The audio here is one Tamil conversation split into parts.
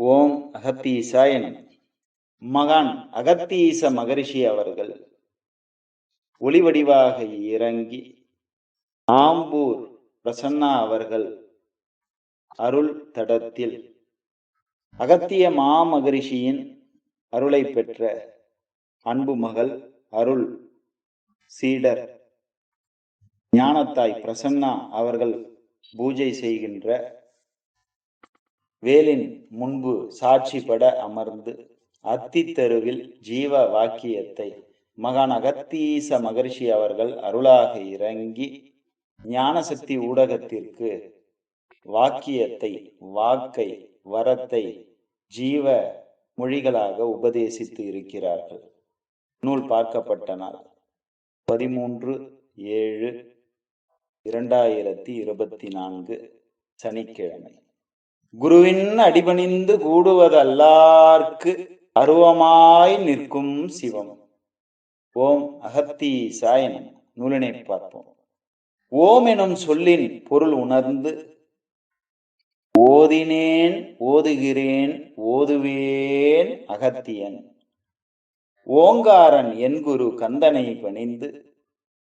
ஓம் அகத்தீசாய எனும் மகான் அகத்தீச மகரிஷி அவர்கள் ஒளிவடிவாக இறங்கி ஆம்பூர் பிரசன்னா அவர்கள் அருள் தடத்தில் அகத்திய மாமகரிஷியின் அருளை பெற்ற அன்பு மகள் அருள் சீடர் ஞானத்தாய் பிரசன்னா அவர்கள் பூஜை செய்கின்ற வேலின் முன்பு சாட்சிபட அமர்ந்து அத்தித்தருவில் ஜீவ வாக்கியத்தை மகான் அகத்தீச மகர்ஷி அவர்கள் அருளாக இறங்கி ஞானசக்தி ஊடகத்திற்கு வாக்கியத்தை வாக்கை வரத்தை ஜீவ மொழிகளாக உபதேசித்து இருக்கிறார்கள். நூல் பார்க்கப்பட்ட நாள் பதிமூன்று ஏழு இரண்டாயிரத்தி இருபத்தி நான்கு சனிக்கிழமை. குருவின் அடிபணிந்து கூடுவதல்லார்க்கு அருவமாய் நிற்கும் சிவம். ஓம் அகத்தி சாயனம் நூலினை பார்ப்போம். ஓம் எனும் சொல்லின் பொருள் உணர்ந்து ஓதினேன் ஓதுகிறேன் ஓதுவேன் அகத்தியன். ஓங்காரன் என் குரு கந்தனை பணிந்து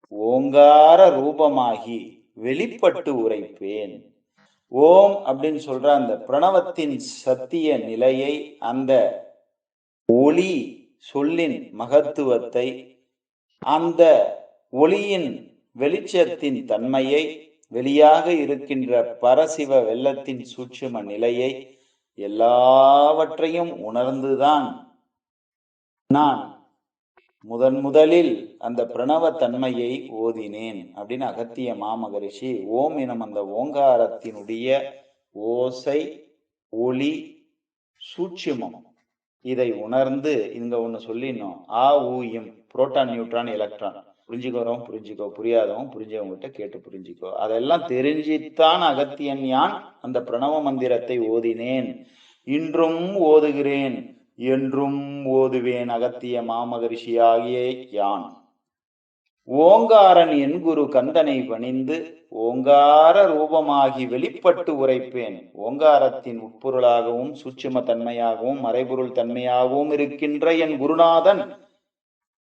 ஓங்கார ரூபமாகி வெளிப்பட்டு உரைப்பேன். ஓம் அப்படின்னு சொல்ற அந்த பிரணவத்தின் சத்திய நிலையை அந்த ஒளி சொல்லின் மகத்துவத்தை அந்த ஒளியின் வெளிச்சத்தின் தன்மையை வெளியாக இருக்கின்ற பரசிவ வெள்ளத்தின் சூட்சும நிலையை எல்லாவற்றையும் உணர்ந்துதான் நான் முதன் முதலில் அந்த பிரணவ தன்மையை ஓதினேன் அப்படின்னு அகத்திய மாமகரிஷி ஓம் எனும் அந்த ஓங்காரத்தினுடைய ஓசை ஒளி சூட்சுமம் இதை உணர்ந்து இங்க ஒண்ணு சொல்லிடணும். ஆ ஊயும் புரோட்டான் நியூட்ரான் எலக்ட்ரான். புரிஞ்சுக்கிறோம் புரிஞ்சுக்கோ புரியாதவங்க புரிஞ்சவங்ககிட்ட கேட்டு புரிஞ்சுக்கோ. அதெல்லாம் தெரிஞ்சித்தான் அகத்தியன் யான் அந்த பிரணவ மந்திரத்தை ஓதினேன். இன்றும் ஓதுகிறேன். என்றும் ஓதுவேன் அகத்திய மாமகரிஷியாகிய யான். ஓங்காரன் என் குரு கந்தனை பணிந்து ஓங்கார ரூபமாகி வெளிப்பட்டு உரைப்பேன். ஓங்காரத்தின் உட்பொருளாகவும் சூட்சும தன்மையாகவும் மறைபொருள் தன்மையாகவும் இருக்கின்ற என் குருநாதன்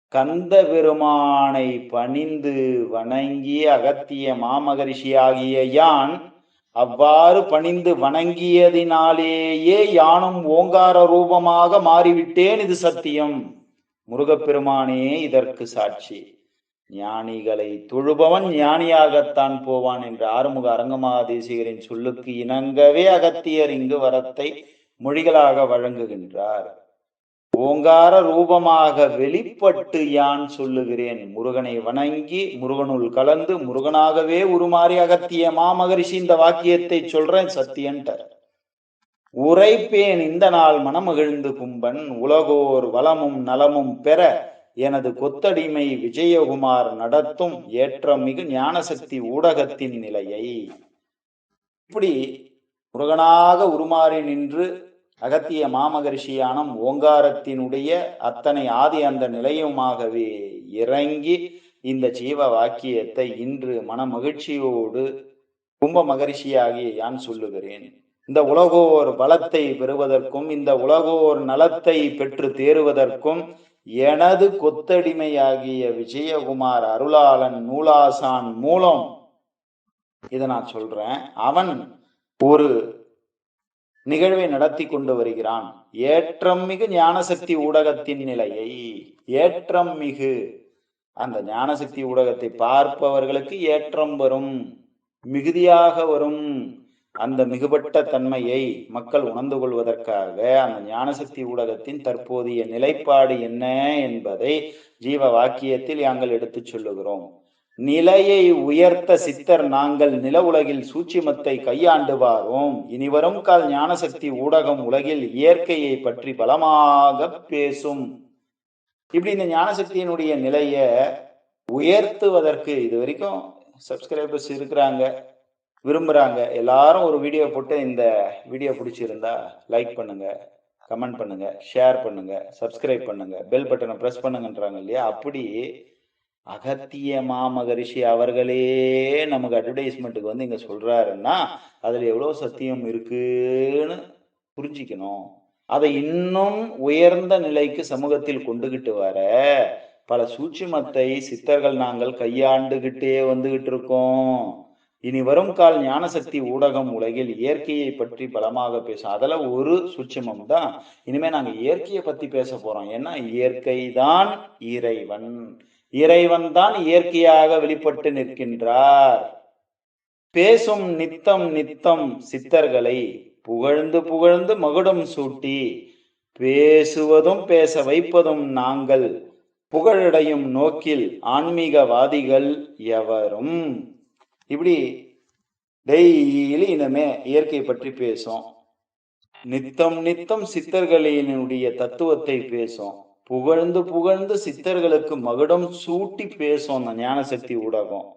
கந்த பெருமானை பணிந்து வணங்கி அகத்திய மாமகரிஷியாகிய யான் அவ்வாறு பணிந்து வணங்கியதினாலேயே யானும் ஓங்கார ரூபமாக மாறிவிட்டேன் இது சத்தியம். முருகப்பெருமானே இதற்கு சாட்சி. ஞானிகளை தொழுபவன் ஞானியாகத்தான் போவான் என்று ஆறுமுக அரங்கமாதேசிகரின் சொல்லுக்கு இணங்கவே அகத்தியர் இங்கு வரத்தை மொழிகளாக வழங்குகின்றார். ஓங்கார ரூபமாக வெளிப்பட்டு யான் சொல்லுகிறேன்? முருகனை வணங்கி முருகனுள் கலந்து முருகனாகவே உருமாறி அகத்திய மாமகரிஷி இந்த வாக்கியத்தை சொல்றேன் சத்தியன்ட்டார் உரைப்பேன் இந்த நாள் மனமகிழ்ந்து கும்பன் உலகோர் வளமும் நலமும் பெற எனது கொத்தடிமை விஜயகுமார் நடத்தும் ஏற்ற மிகு ஞானசக்தி ஊடகத்தின் நிலையை. இப்படி முருகனாக உருமாறி நின்று அகத்திய மாமகரிஷியானம் ஓங்காரத்தினுடைய அத்தனை ஆதி அந்த நிலையமாகவே இறங்கி இந்த ஜீவ வாக்கியத்தை இன்று மன மகிழ்ச்சியோடு கும்ப மகரிஷியாகிய யான் சொல்லுகிறேன். இந்த உலகோர் பலத்தை பெறுவதற்கும் இந்த உலகோர் நலத்தை பெற்று தேறுவதற்கும் எனது கொத்தடிமையாகிய விஜயகுமார் அருளாளன் நூலாசான் மூலம் இதை நான் சொல்றேன். அவன் ஒரு நிகழ்வை நடத்தி கொண்டு வருகிறான். ஏற்றம் மிகு ஞானசக்தி ஊடகத்தின் நிலையை. ஏற்றம் மிகு. அந்த ஞானசக்தி ஊடகத்தை பார்ப்பவர்களுக்கு ஏற்றம் வரும். மிகுதியாக வரும். அந்த மிகுபட்ட தன்மையை மக்கள் உணர்ந்து கொள்வதற்காக அந்த ஞானசக்தி ஊடகத்தின் தற்போதைய நிலைப்பாடு என்ன என்பதை ஜீவ வாக்கியத்தில் நாங்கள் எடுத்துச் சொல்லுகிறோம். நிலையை உயர்த்த சித்தர் நாங்கள் நில உலகில் சூட்சிமத்தை கையாண்டு வாரோம் இனிவரும் கால் ஞானசக்தி ஊடகம் உலகில் இயற்கையை பற்றி பலமாக பேசும். இப்படி இந்த ஞானசக்தியினுடைய நிலைய உயர்த்துவதற்கு இது வரைக்கும் சப்ஸ்கிரைபர்ஸ் இருக்கிறாங்க விரும்புகிறாங்க எல்லாரும் ஒரு வீடியோ போட்டு இந்த வீடியோ பிடிச்சிருந்தா லைக் பண்ணுங்க கமெண்ட் பண்ணுங்க ஷேர் பண்ணுங்க சப்ஸ்கிரைப் பண்ணுங்க பெல் பட்டனை ப்ரெஸ் பண்ணுங்கன்றாங்க இல்லையா? அப்படி அகத்திய மாமகரிஷி அவர்களே நமக்கு அட்வர்டைஸ்மெண்ட்டுக்கு வந்து இங்க சொல்றாருன்னா அதுல எவ்வளவு சத்தியம் இருக்குன்னு புரிஞ்சிக்கணும். அதை இன்னும் உயர்ந்த நிலைக்கு சமூகத்தில் கொண்டுகிட்டு வர பல சூட்சுமத்தை சித்தர்கள் நாங்கள் கையாண்டுகிட்டே வந்துகிட்டு இருக்கோம். இனி வரும் கால் ஞானசக்தி ஊடகம் உலகில் இயற்கையை பற்றி பலமாக பேசும். அதில் ஒரு சூட்சுமம் தான். இனிமே நாங்கள் இயற்கையை பற்றி பேச போகிறோம் ஏன்னா இயற்கை தான் இறைவன். இறைவன் தான் இயற்கையாக வெளிப்பட்டு நிற்கின்றார். பேசும் நித்தம் நித்தம் சித்தர்களை புகழ்ந்து புகழ்ந்து மகுடம் சூட்டி பேசுவதும் பேச வைப்பதும் நாங்கள் புகழடையும் நோக்கில் ஆன்மீகவாதிகள் எவரும். இப்படி டெய்லி இனிமே இயற்கை பற்றி பேசும். நித்தம் நித்தம் சித்தர்களினுடைய தத்துவத்தை பேசும். புகழ்ந்து புகழ்ந்து சித்தர்களுக்கு மகுடம் சூட்டி பேசும் அந்த ஞானசக்தி ஊடகம்.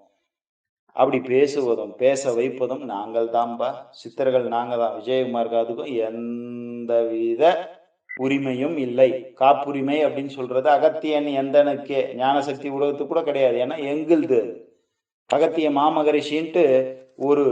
அப்படி பேசுவதும் பேச வைப்பதும் நாங்கள் தான்பா. சித்தர்கள் நாங்க தான் விஜயகுமார் காதுக்கும் எந்த வித உரிமையும் இல்லை. காப்புரிமை அப்படின்னு சொல்றது அகத்தியன் எந்தனுக்கே. ஞானசக்தி ஊடகத்துக்கு கூட கிடையாது. ஏன்னா எங்களுது? அகத்திய மாமகரிஷின்ட்டு ஒரு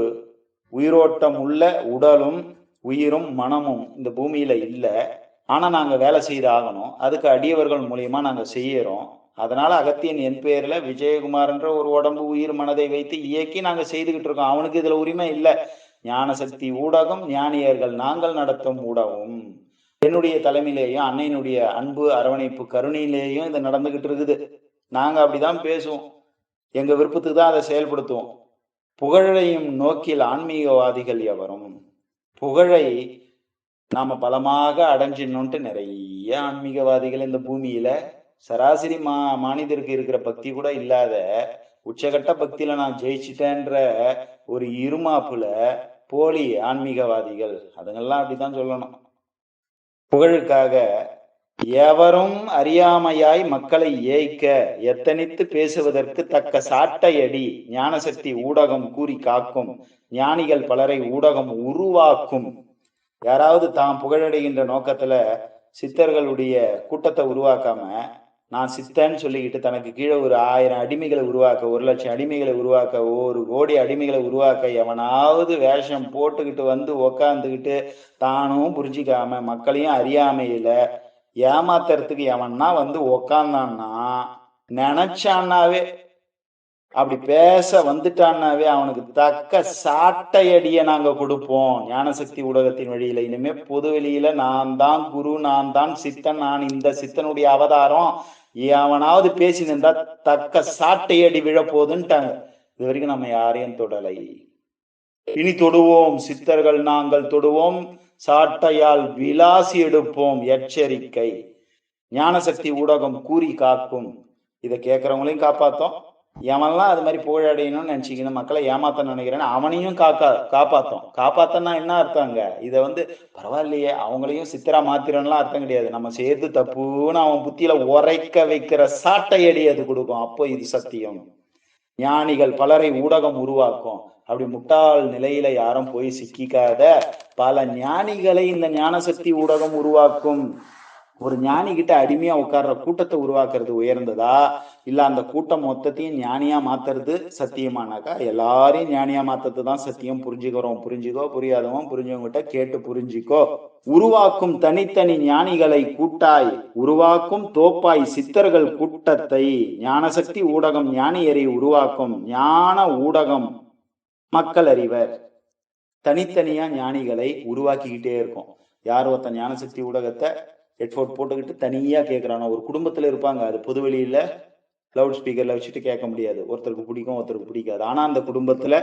உயிரோட்டம் உள்ள உடலும் உயிரும் மனமும் இந்த பூமியில இல்லை. ஆனால் நாங்கள் வேலை செய்து ஆகணும். அதுக்கு அடியவர்கள் மூலியமா நாங்கள் செய்யறோம். அதனால அகத்தியன் என் பேர்ல விஜயகுமார்ன்ற ஒரு உடம்பு உயிர் மனதை வைத்து இயக்கி நாங்கள் செய்துகிட்டு இருக்கோம். அவனுக்கு இதுல உரிமை இல்ல. ஞானசக்தி ஊடகம் ஞானியர்கள் நாங்கள் நடத்தும் ஊடகம். என்னுடைய தலைமையிலேயும் அன்னையினுடைய அன்பு அரவணைப்பு கருணையிலேயும் இது நடந்துகிட்டு இருக்குது. நாங்க அப்படிதான் பேசுவோம். எங்க விருப்பத்துக்கு தான் அதை செயல்படுத்துவோம். புகழையும் நோக்கில் ஆன்மீகவாதிகள் எவரும்? புகழை நாம பலமாக அடைஞ்சிடணும்ட்டு நிறைய ஆன்மீகவாதிகள் இந்த பூமியில சராசரி மா மானிதருக்கு இருக்கிற பக்தி கூட இல்லாத உச்சகட்ட பக்தியில நான் ஜெயிச்சிட்டேன்ற ஒரு இருமாப்புல போலி ஆன்மீகவாதிகள். அதுங்கெல்லாம் அப்படித்தான் சொல்லணும். புகழுக்காக எவரும் அறியாமையாய் மக்களை ஏய்க்க எத்தனித்து பேசுவதற்கு தக்க சாட்டையடி ஞானசக்தி ஊடகம் கூறி காக்கும் ஞானிகள் பலரை ஊடகம் உருவாக்கும். யாராவது தான் புகழடைகின்ற நோக்கத்துல சித்தர்களுடைய கூட்டத்தை உருவாக்காம நான் சித்தன்னு சொல்லிக்கிட்டு தனக்கு கீழே ஒரு ஆயிரம் அடிமைகளை உருவாக்க ஒரு லட்சம் அடிமைகளை உருவாக்க ஒரு கோடி அடிமைகளை உருவாக்க எவனாவது வேஷம் போட்டுக்கிட்டு வந்து உக்காந்துக்கிட்டு தானும் புரிஞ்சிக்காம மக்களையும் அறியாமையில ஏமாத்துறதுக்கு எவன்னா வந்து உக்காந்தான்னா நினைச்சான்னாவே அப்படி பேச வந்துட்டான்னாவே அவனுக்கு தக்க சாட்டையடிய நாங்க கொடுப்போம். ஞானசக்தி ஊடகத்தின் வழியில. இனிமே பொது வெளியில நான் தான் குரு நான் தான் சித்தன் நான் இந்த சித்தனுடைய அவதாரம். அவனாவது பேசினிருந்தா தக்க சாட்டையடி விழப்போகுதுன்ட்டாங்க. இது வரைக்கும் நம்ம யாரையும் தொடலை. இனி தொடுவோம். சித்தர்கள் நாங்கள் தொடுவோம். சாட்டையால் விலாசி எடுப்போம். எச்சரிக்கை. ஞானசக்தி ஊடகம் கூறி காக்கும். இதை கேட்கறவங்களையும் காப்பாத்தோம். எவன்லாம் அது மாதிரி புகழடையணும்னு நினைச்சிக்கணும் மக்களை ஏமாத்த நினைக்கிறேன்னு அவனையும் காக்கா காப்பாத்தோம். காப்பாத்தனா என்ன அர்த்தங்க இதை வந்து பரவாயில்லையே அவங்களையும் சித்திரா மாத்திரம்லாம் அர்த்தம் கிடையாது. நம்ம சேர்த்து தப்புன்னு அவன் புத்தியில உரைக்க வைக்கிற சாட்டையடி அது கொடுக்கும். அப்போ இது சத்தியம். ஞானிகள் பலரை ஊடகம் உருவாக்கும். அப்படி முட்டாள் நிலையில யாரும் போய் சிக்கிக்காத பல ஞானிகளை இந்த ஞானசக்தி ஊடகம் உருவாக்கும். ஒரு ஞானி கிட்ட அடிமையா உட்கார்ற கூட்டத்தை உருவாக்குறது உயர்ந்ததா? இல்ல அந்த கூட்டம் மொத்தத்தையும் ஞானியா மாத்துறது சத்தியமானாக்கா? எல்லாரையும் ஞானியா மாத்துறது தான் சத்தியம். புரிஞ்சுக்கிறோம். புரிஞ்சுக்கோ. புரியாதவன் புரிஞ்சவங்கிட்ட கேட்டு புரிஞ்சுக்கோ. உருவாக்கும் தனித்தனி ஞானிகளை கூட்டாய் உருவாக்கும் தோப்பாய் சித்தர்கள் கூட்டத்தை ஞானசக்தி ஊடகம் ஞானியரை உருவாக்கும் ஞான ஊடகம் மக்கள் அறிவர். தனித்தனியா ஞானிகளை உருவாக்கிக்கிட்டே இருக்கும். யார் ஒருத்தன் ஞானசக்தி ஊடகத்தை ஹெட்ஃபோன் போட்டுக்கிட்டு தனியாக கேட்கறானோ ஒரு குடும்பத்தில் இருப்பாங்க. அது பொதுவெளியில லவுட் ஸ்பீக்கரில் வச்சுட்டு கேட்க முடியாது. ஒருத்தருக்கு பிடிக்கும் ஒருத்தருக்கு பிடிக்காது. ஆனால் அந்த குடும்பத்தில்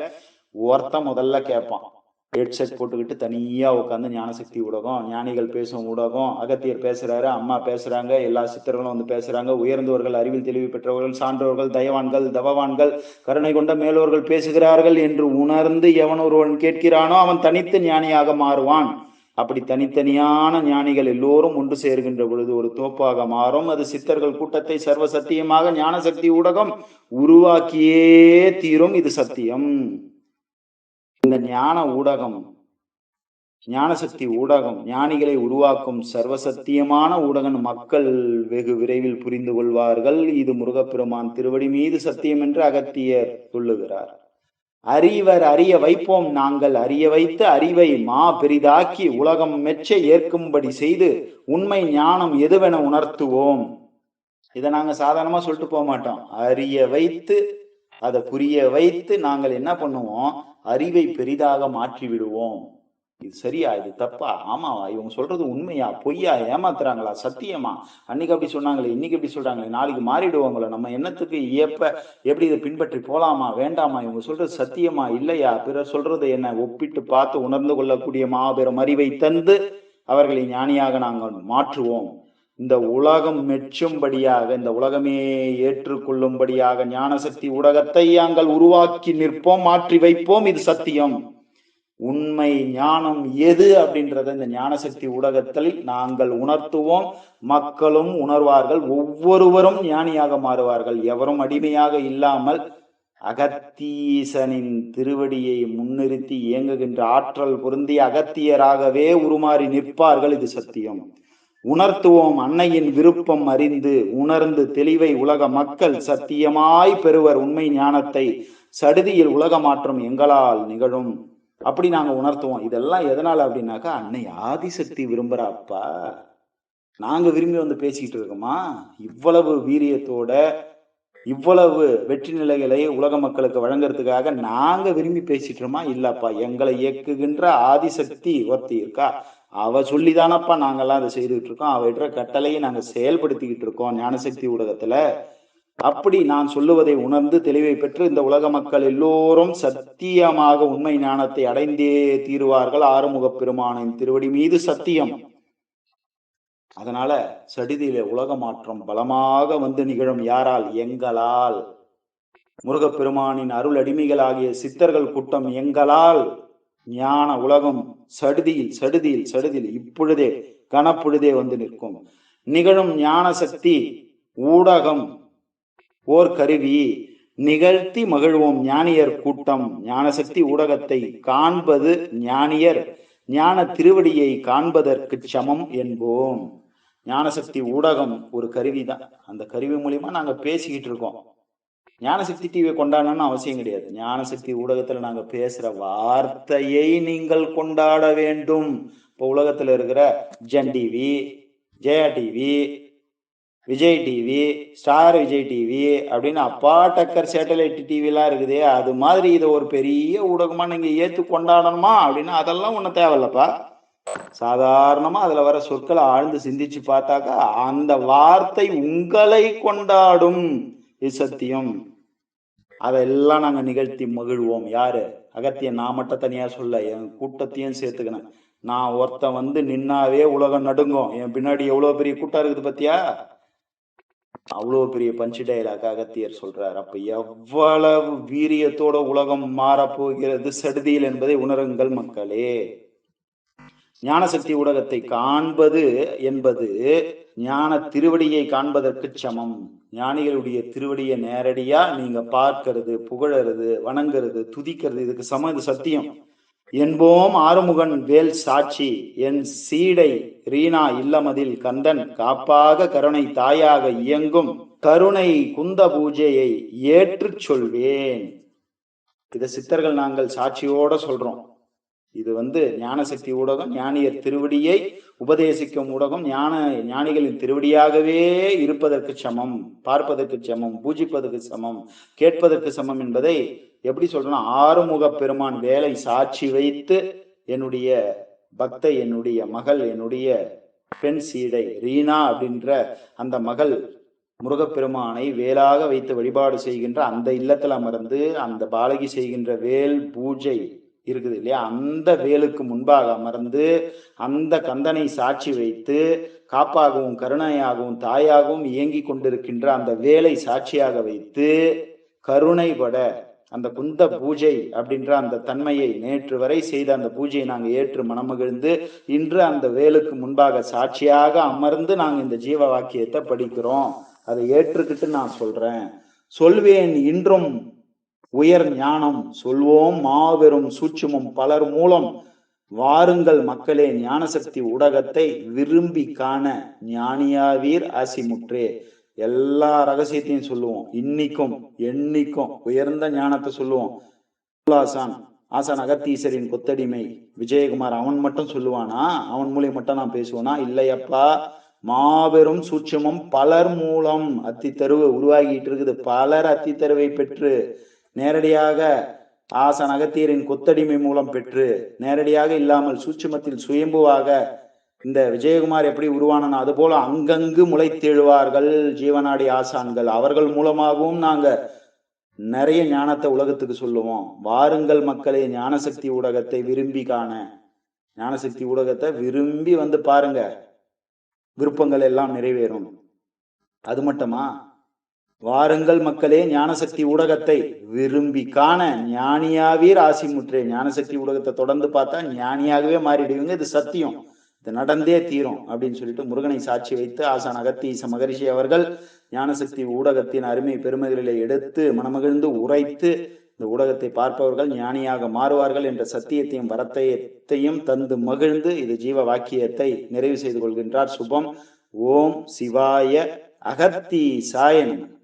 ஒருத்தன் முதல்ல கேட்பான். ஹெட்செட் போட்டுக்கிட்டு தனியாக உட்காந்து ஞானசக்தி ஊடகம் ஞானிகள் பேசும் ஊடகம் அகத்தியர் பேசுகிறாரு அம்மா பேசுகிறாங்க எல்லா சித்தர்களும் வந்து பேசுகிறாங்க உயர்ந்தவர்கள் அறிவில் தெளிவு பெற்றவர்கள் சான்றோர்கள் தயவான்கள் தவவான்கள் கருணை கொண்ட மேலோர்கள் பேசுகிறார்கள் என்று உணர்ந்து எவன் ஒருவன் கேட்கிறானோ அவன் தனித்து ஞானியாக மாறுவான். அப்படி தனித்தனியான ஞானிகள் எல்லோரும் ஒன்று சேர்கின்ற பொழுது ஒரு தோப்பாக மாறும். அது சித்தர்கள் கூட்டத்தை சர்வ சத்தியமாக ஞான சக்தி ஊடகம் உருவாக்கியே தீரும். இது சத்தியம். இந்த ஞான ஊடகம் ஞானசக்தி ஊடகம் ஞானிகளை உருவாக்கும் சர்வசத்தியமான ஊடகம் மக்கள் வெகு விரைவில் புரிந்து கொள்வார்கள். இது முருகப்பெருமான் திருவடி மீது சத்தியம் என்று அகத்தியர் சொல்லுகிறார். அறிவர் அறிய வைப்போம் நாங்கள். அறிய வைத்து அறிவை மா பெரிதாக்கி உலகம் மெச்ச ஏற்கும்படி செய்து உண்மை ஞானம் எதுவென உணர்த்துவோம். இதை நாங்க சாதாரணமா சொல்லிட்டு போக மாட்டோம். அறிய வைத்து அதை புரிய வைத்து நாங்கள் என்ன பண்ணுவோம்? அறிவை பெரிதாக மாற்றி விடுவோம் இது சரியா இது தப்பா? ஆமாவா? இவங்க சொல்றது உண்மையா? பொய்யா? ஏமாத்துறாங்களா? சத்தியமா? அன்னைக்கு அப்படி சொன்னாங்களே இன்னைக்கு எப்படி சொல்றாங்களே? நாளைக்கு மாறிடுவாங்களோ? நம்ம என்னத்துக்கு எப்ப எப்படி இதை பின்பற்றி போலாமா? வேண்டாமா? இவங்க சொல்றது சத்தியமா? இல்லையா? பிறர் சொல்றது என்ன? ஒப்பிட்டு பார்த்து உணர்ந்து கொள்ளக்கூடிய மாபெரும் அறிவை தந்து அவர்களை ஞானியாக நாங்கள் மாற்றுவோம். இந்த உலகம் மெச்சும்படியாக இந்த உலகமே ஏற்றுக்கொள்ளும்படியாக ஞானசக்தி ஊடகத்தை நாங்கள் உருவாக்கி நிற்போம் மாற்றி வைப்போம். இது சத்தியம். உண்மை ஞானம் எது அப்படின்றத இந்த ஞானசக்தி ஊடகத்தில் நாங்கள் உணர்த்துவோம். மக்களும் உணர்வார்கள். ஒவ்வொருவரும் ஞானியாக மாறுவார்கள். எவரும் அடிமையாக இல்லாமல் அகத்தீசனின் திருவடியை முன்னிறுத்தி இயங்குகின்ற ஆற்றல் பொருந்தி அகத்தியராகவே உருமாறி நிற்பார்கள். இது சத்தியம். உணர்த்துவோம். அன்னையின் விருப்பம் அறிந்து உணர்ந்து தெளிவை உலக மக்கள் சத்தியமாய் பெறுவர். உண்மை ஞானத்தை சடுதியில் உலக மாற்றம் எங்களால் நிகழும். அப்படி நாங்க உணர்த்துவோம். இதெல்லாம் எதனால அப்படின்னாக்கா அன்னை ஆதிசக்தி விரும்புறாப்பா நாங்க விரும்பி வந்து பேசிக்கிட்டு இருக்கோமா? இவ்வளவு வீரியத்தோட இவ்வளவு வெற்றி நிலைகளை உலக மக்களுக்கு வழங்குறதுக்காக நாங்க விரும்பி பேசிட்டோமா இல்லப்பா எங்களை இயக்குகின்ற ஆதிசக்தி ஒருத்தி இருக்கா? அவ சொல்லிதானப்பா நாங்கெல்லாம் அதை செய்துகிட்டு இருக்கோம். அவற்ற கட்டளையை நாங்க செயல்படுத்திக்கிட்டு இருக்கோம் ஞானசக்தி ஊடகத்துல. அப்படி நான் சொல்லுவதை உணர்ந்து தெளிவை பெற்று இந்த உலக மக்கள் எல்லோரும் சத்தியமாக உண்மை ஞானத்தை அடைந்தே தீருவார்கள் ஆறுமுக பெருமானின் திருவடி மீது சத்தியம். அதனால சடிதியில உலக மாற்றம் பலமாக வந்து நிகழும் யாரால்? எங்களால். முருகப்பெருமானின் அருள் அடிமைகளாகிய சித்தர்கள் கூட்டம் எங்களால்? ஞான உலகம் சடுதியில் சடுதியில் சடுதியில் இப்பொழுதே கனப்பொழுதே வந்து நிற்கும். நிகழும் ஞான சக்தி ஊடகம் ஓர் கருவி நிகழ்த்தி மகிழ்வோம் ஞானியர் கூட்டம் ஞானசக்தி ஊடகத்தை காண்பது ஞானியர் ஞான திருவடியை காண்பதற்கு சமம் என்போம். ஞானசக்தி ஊடகம் ஒரு கருவி தான் அந்த கருவி மூலியமா நாங்க பேசிக்கிட்டு இருக்கோம். ஞானசக்தி டிவியை கொண்டாடணும்னு அவசியம் கிடையாது. ஞானசக்தி ஊடகத்துல நாங்க பேசுற வார்த்தையை நீங்கள் கொண்டாட வேண்டும். இப்போ உலகத்துல இருக்கிற Sun TV Jaya TV Vijay TV Star Vijay TV அப்படின்னு அப்பா டக்கர் சேட்டலைட் டிவிலாம் இருக்குது அது மாதிரி இதை ஒரு பெரிய ஊடகமாக நீங்கள் ஏற்று கொண்டாடணுமா அப்படின்னா அதெல்லாம் ஒன்றும் தேவையில்லப்பா. சாதாரணமாக அதில் வர சொற்களை ஆழ்ந்து சிந்திச்சு பார்த்தாக்கா அந்த வார்த்தை உங்களை கொண்டாடும் இது சத்தியம். அதெல்லாம் நாங்கள் நிகழ்த்தி மகிழ்வோம். யாரு? அகத்திய நான் மட்டும் தனியாக சொல்ல என் கூட்டத்தையும் சேர்த்துக்கினேன் நான் ஒருத்தன் வந்து நின்னாவே உலகம் நடுங்கும். என் பின்னாடி எவ்வளோ பெரிய கூட்டம் இருக்குது பத்தியா? அவ்வளவு பெரிய பஞ்சு டைலாக் அகத்தியர் சொல்றார். அப்ப எவ்வளவு வீரியத்தோட உலகம் மாறப்போகிறது சடுதியில் என்பதை உணருங்கள் மக்களே. ஞானசக்தி ஊடகத்தை காண்பது என்பது ஞான திருவடியை காண்பதற்கு சமம். ஞானிகளுடைய திருவடியை நேரடியா நீங்க பார்க்கறது புகழறது வணங்குறது துதிக்கிறது இதுக்கு சமம் இது சத்தியம். என்போம் ஆறுமுகன் வேல் சாட்சி என் சீடை ரீனா இல்லமதில் கந்தன் காப்பாக கருணை தாயாக இயங்கும் கருணை குந்த பூஜையை ஏற்றுச் சொல்வேன். இத சித்தர்கள் நாங்கள் சாட்சியோட சொல்றோம். இது வந்து ஞானசக்தி ஊடகம் ஞானியர் திருவடியை உபதேசிக்கும் ஊடகம் ஞான ஞானிகளின் திருவடியாகவே இருப்பதற்கு சமம் பார்ப்பதற்கு சமம் பூஜிப்பதற்கு சமம் கேட்பதற்கு சமம் என்பதை எப்படி சொல்றேன்னா ஆறுமுக பெருமான் வேலை சாட்சி வைத்து என்னுடைய பக்தை என்னுடைய மகள் என்னுடைய பெண் சீடை ரீனா அப்படின்ற அந்த மகள் முருகப்பெருமானை வேலாக வைத்து வழிபாடு செய்கின்ற அந்த இல்லத்தில் அமர்ந்து அந்த பாலகி செய்கின்ற வேல் பூஜை இருக்குது இல்லையா? அந்த வேலுக்கு முன்பாக அமர்ந்து அந்த கந்தனை சாட்சி வைத்து காப்பாகவும் கருணையாகவும் தாயாகவும் இயங்கி கொண்டிருக்கின்ற அந்த வேலை சாட்சியாக வைத்து கருணைபட அந்த குந்த பூஜை அப்படின்ற அந்த தன்மையை நேற்று வரை செய்த அந்த பூஜையை நாங்கள் ஏற்று மனமகிழ்ந்து இன்று அந்த வேலுக்கு முன்பாக சாட்சியாக அமர்ந்து நாங்கள் இந்த ஜீவ வாக்கியத்தை படிக்கிறோம். அதை ஏற்றுக்கிட்டு நான் சொல்றேன். சொல்வேன் இன்றும் உயர் ஞானம் சொல்வோம் மாபெரும் சூட்சுமம் பலர் மூலம் வாருங்கள் மக்களே ஞானசக்தி ஊடகத்தை விரும்பி காண ஞானியாவீர் ஆசிமுற்றே. எல்லா ரகசியத்தையும் சொல்லுவோம். இன்னைக்கும் என்னைக்கும் உயர்ந்த ஞானத்தை சொல்லுவோம். ஆசான் ஆசான் அகத்தீசரின் கொத்தடிமை. விஜயகுமார் அவன் மட்டும் சொல்லுவானா? அவன் மூலியம் மட்டும் நான் பேசுவானா? இல்லையப்பா. மாபெரும் சூட்சமும் பலர் மூலம் அத்தித்தருவு உருவாகிட்டு இருக்குது. பலர் அத்தித்தருவை பெற்று நேரடியாக ஆசன் அகத்தியரின் கொத்தடிமை மூலம் பெற்று நேரடியாக இல்லாமல் சூட்சுமத்தில் சுயம்புவாக இந்த விஜயகுமார் எப்படி உருவானனா அது போல அங்கங்கு முளைத்தெழுவார்கள் ஜீவனாடி ஆசான்கள். அவர்கள் மூலமாகவும் நாங்க நிறைய ஞானத்தை உலகத்துக்கு சொல்லுவோம். வாருங்கள் மக்களே ஞானசக்தி ஊடகத்தை விரும்பி காண. ஞானசக்தி ஊடகத்தை விரும்பி வந்து பாருங்க. விருப்பங்கள் எல்லாம் நிறைவேறும். அது மட்டுமா? வாருங்கள் மக்களே ஞானசக்தி ஊடகத்தை விரும்பி காண. ஞானியாவே ராசி முற்றே. ஞானசக்தி ஊடகத்தை தொடர்ந்து பார்த்தா ஞானியாகவே மாறிடுவீங்க. இது சத்தியம். இது நடந்தே தீரும் அப்படின்னு சொல்லிட்டு முருகனை சாட்சி வைத்து ஆசான் அகத்தீச மகரிஷி அவர்கள் ஞானசக்தி ஊடகத்தின் அருமை பெருமைகளிலே எடுத்து மனமகிழ்ந்து உரைத்து இந்த ஊடகத்தை பார்ப்பவர்கள் ஞானியாக மாறுவார்கள் என்ற சத்தியத்தையும் வரத்தையத்தையும் தந்து மகிழ்ந்து இது ஜீவ வாக்கியத்தை நிறைவு செய்து கொள்கின்றார். சுபம். ஓம் சிவாய அகத்தீசாய நம.